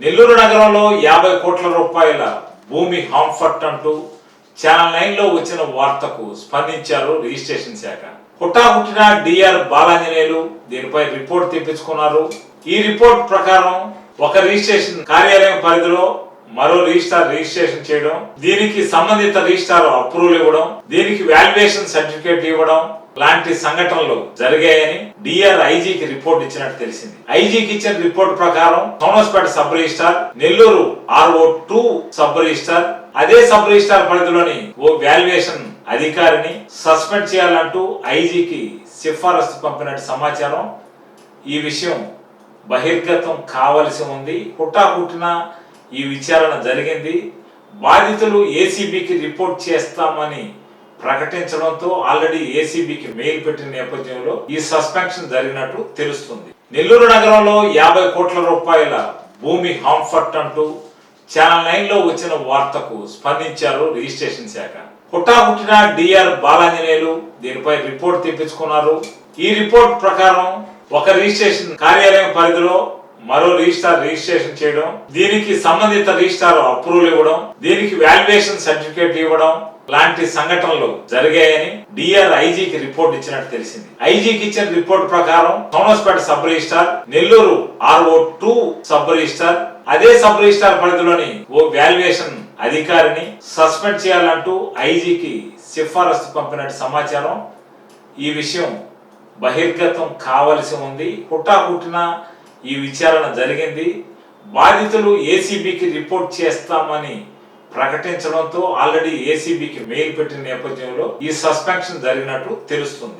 నెల్లూరు నగరంలో యాభై కోట్ల రూపాయల భూమి హాంఫర్ట్ అంటూ ఛానల్ నైన్లో వచ్చిన వార్తకు స్పందించారు రిజిస్ట్రేషన్ శాఖ. హుటాహుటిన డిఆర్ బాలాంజనేయులు దీనిపై రిపోర్ట్ తెప్పించుకున్నారు. ఈ రిపోర్ట్ ప్రకారం ఒక రిజిస్ట్రేషన్ కార్యాలయం పరిధిలో మరో రిజిస్టార్ రిజిస్ట్రేషన్ చేయడం దీనికి సంబంధిత రిజిస్టార్ అప్రూవల్ ఇవ్వడం దీనికి వాల్యుయేషన్ సర్టిఫికేట్ ఇవ్వడం లాంటి సంఘటనలు జరిగాయని డిఆర్ ఐజీకి రిపోర్ట్ ఇచ్చినట్టు తెలిసింది. ఐజీకి ఇచ్చిన రిపోర్ట్ ప్రకారం Somaspeta sub registrar Nellore RO to sub registrar అదే సబ్ రిజిస్టార్ పరిధిలోని ఓ వాల్యుయేషన్ అధికారిని సస్పెండ్ చేయాలంటూ ఐజీకి సిఫారసు పంపినట్టు సమాచారం. ఈ విషయం బహిర్గతం కావలసి ఉంది. హుటాహుటిన ఈ విచారణ జరిగింది. బాధితులు ఏసీబీకి రిపోర్ట్ చేస్తామని ప్రకటించడంతో ఆల్రెడీ ఏసీబీకి మెయిల్ పెట్టిన నేపథ్యంలో ఈ సస్పెన్షన్ జరిగినట్టు తెలుస్తుంది. నెల్లూరు నగరంలో యాభై కోట్ల రూపాయల భూమి హాంఫర్ట్ అంటూ ఛానల్ నైన్లో వచ్చిన వార్తకు స్పందించారు రిజిస్ట్రేషన్ శాఖ. హుటాహుటిన డిఆర్ బాలాంజనేయులు దీనిపై రిపోర్ట్ తెప్పించుకున్నారు. ఈ రిపోర్ట్ ప్రకారం ఒక రిజిస్ట్రేషన్ కార్యాలయం పరిధిలో మరో రిజిస్టార్ రిజిస్ట్రేషన్ చేయడం దీనికి సంబంధిత రిజిస్టార్ అప్రూవల్ ఇవ్వడం దీనికి వాల్యుయేషన్ సర్టిఫికేట్ ఇవ్వడం లాంటి సంఘటనలు జరిగాయని డిఆర్ ఐజీకి రిపోర్ట్ ఇచ్చినట్టు తెలిసింది. ఐజీకి ఇచ్చిన రిపోర్ట్ ప్రకారం Somaspeta sub registrar Nellore RO to sub registrar అదే సబ్ రిజిస్టార్ పరిధిలోని ఓ వాల్యుయేషన్ అధికారిని సస్పెండ్ చేయాలంటూ ఐజీకి సిఫారసు పంపినట్టు సమాచారం. ఈ విషయం బహిర్గతం కావలసి ఉంది. హుటాహుటిన ఈ విచారణ జరిగింది. బాధితులు ఏసీబీకి రిపోర్ట్ చేస్తామని ప్రకటించడంతో ఆల్రెడీ ఏసీబీకి మెయిల్ పెట్టిన నేపథ్యంలో ఈ సస్పెన్షన్ జరిగినట్టు తెలుస్తుంది.